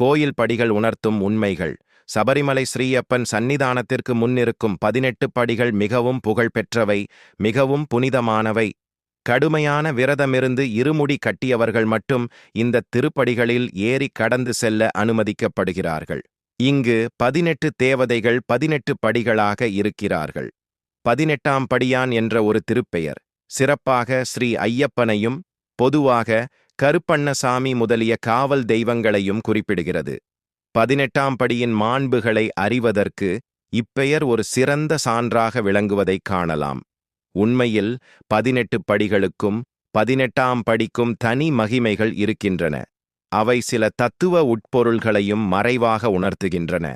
கோயில் படிகள் உணர்த்தும் உண்மைகள். சபரிமலை ஸ்ரீயப்பன் சன்னிதானத்திற்கு முன்னிருக்கும் பதினெட்டு படிகள் மிகவும் புகழ்பெற்றவை மிகவும் புனிதமானவை. கடுமையான விரதமிருந்து இருமுடி கட்டியவர்கள் மட்டும் இந்த திருப்படிகளில் ஏறி கடந்து செல்ல அனுமதிக்கப்படுகிறார்கள். இங்கு பதினெட்டு தேவதைகள் பதினெட்டு படிகளாக இருக்கிறார்கள். பதினெட்டாம் படியான் என்ற ஒரு திருப்பெயர். சிறப்பாக ஸ்ரீ ஐயப்பனையும் பொதுவாக கருப்பண்ணசாமி முதலிய காவல் தெய்வங்களையும் குறிப்பிடுகிறது. பதினெட்டாம் படியின் மாண்புகளை அறிவதற்கு இப்பெயர் ஒரு சிறந்த சான்றாக விளங்குவதைக் காணலாம். உண்மையில் பதினெட்டு படிகளுக்கும் பதினெட்டாம் படிக்கும் தனி மகிமைகள் இருக்கின்றன. அவை சில தத்துவ உட்பொருள்களையும் மறைவாக உணர்த்துகின்றன.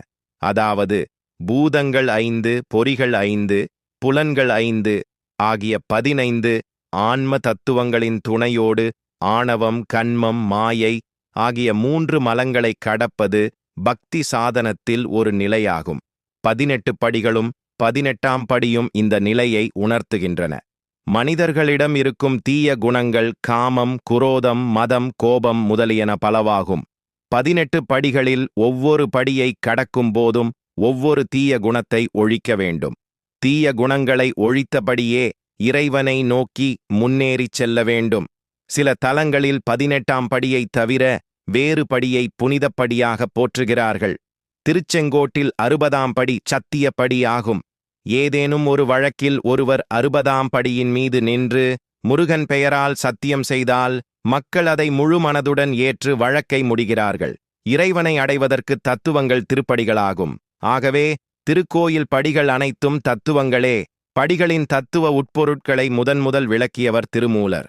அதாவது பூதங்கள் ஐந்து பொறிகள் ஐந்து புலன்கள் ஐந்து ஆகிய பதினைந்து ஆன்ம தத்துவங்களின் துணையோடு ஆணவம் கண்மம் மாயை ஆகிய மூன்று மலங்களைக் கடப்பது பக்தி சாதனத்தில் ஒரு நிலையாகும். பதினெட்டு படிகளும் பதினெட்டாம் படியும் இந்த நிலையை உணர்த்துகின்றன. மனிதர்களிடம் இருக்கும் தீய குணங்கள் காமம் குரோதம் மதம் கோபம் முதலியன பலவாகும். பதினெட்டு படிகளில் ஒவ்வொரு படியை கடக்கும் போதும் ஒவ்வொரு தீய குணத்தை ஒழிக்க வேண்டும். தீய குணங்களை ஒழித்தபடியே இறைவனை நோக்கி முன்னேறிச் செல்ல வேண்டும். சில தலங்களில் பதினெட்டாம் படியைத் தவிர வேறு படியை புனிதப்படியாக போற்றுகிறார்கள். திருச்செங்கோட்டில் அறுபதாம் படி சத்திய படி ஆகும். ஏதேனும் ஒரு வழக்கில் ஒருவர் அறுபதாம் படியின் மீது நின்று முருகன் பெயரால் சத்தியம் செய்தால் மக்கள் அதை முழு மனதுடன் ஏற்று வழக்கை முடிகிறார்கள். இறைவனை அடைவதற்கு தத்துவங்கள் திருப்படிகளாகும். ஆகவே திருக்கோயில் படிகள் அனைத்தும் தத்துவங்களே. படிகளின் தத்துவ உட்பொருட்களை முதன்முதல் விளக்கியவர் திருமூலர்.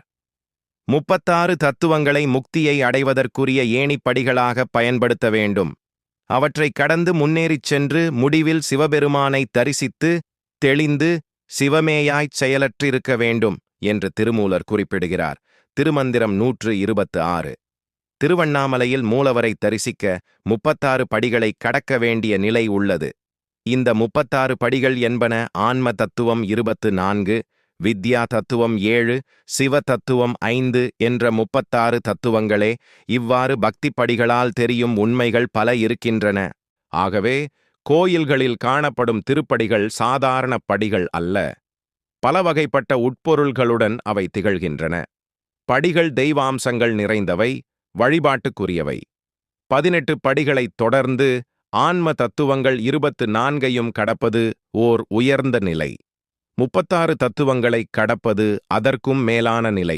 முப்பத்தாறு தத்துவங்களை முக்தியை அடைவதற்குரிய ஏணிப்படிகளாக பயன்படுத்த வேண்டும். அவற்றை கடந்து முன்னேறிச் சென்று முடிவில் சிவபெருமானை தரிசித்து தெளிந்து சிவமேயாய்ச் செயலற்றிருக்க வேண்டும் என்று திருமூலர் குறிப்பிடுகிறார். திருமந்திரம் நூற்று இருபத்து ஆறு திருவண்ணாமலையில் மூலவரை தரிசிக்க முப்பத்தாறு படிகளை கடக்க வேண்டிய நிலை உள்ளது. இந்த முப்பத்தாறு படிகள் என்பன ஆன்ம தத்துவம் இருபத்து நான்கு வித்யா தத்துவம் ஏழு சிவ தத்துவம் ஐந்து என்ற முப்பத்தாறு தத்துவங்களே இவ்வாறு பக்திப்படிகளால் தெரியும் உண்மைகள் பல இருக்கின்றன. ஆகவே கோயில்களில் காணப்படும் திருப்படிகள் சாதாரண படிகள் அல்ல. பல வகைப்பட்ட உட்பொருள்களுடன் அவை திகழ்கின்றன. படிகள் தெய்வாம்சங்கள் நிறைந்தவை வழிபாட்டுக்குரியவை. பதினெட்டு படிகளைத் தொடர்ந்து ஆன்ம தத்துவங்கள் இருபத்து நான்கையும் கடப்பது ஓர் உயர்ந்த நிலை. முப்பத்தாறு தத்துவங்களைக் கடப்பது அதற்கும் மேலான நிலை.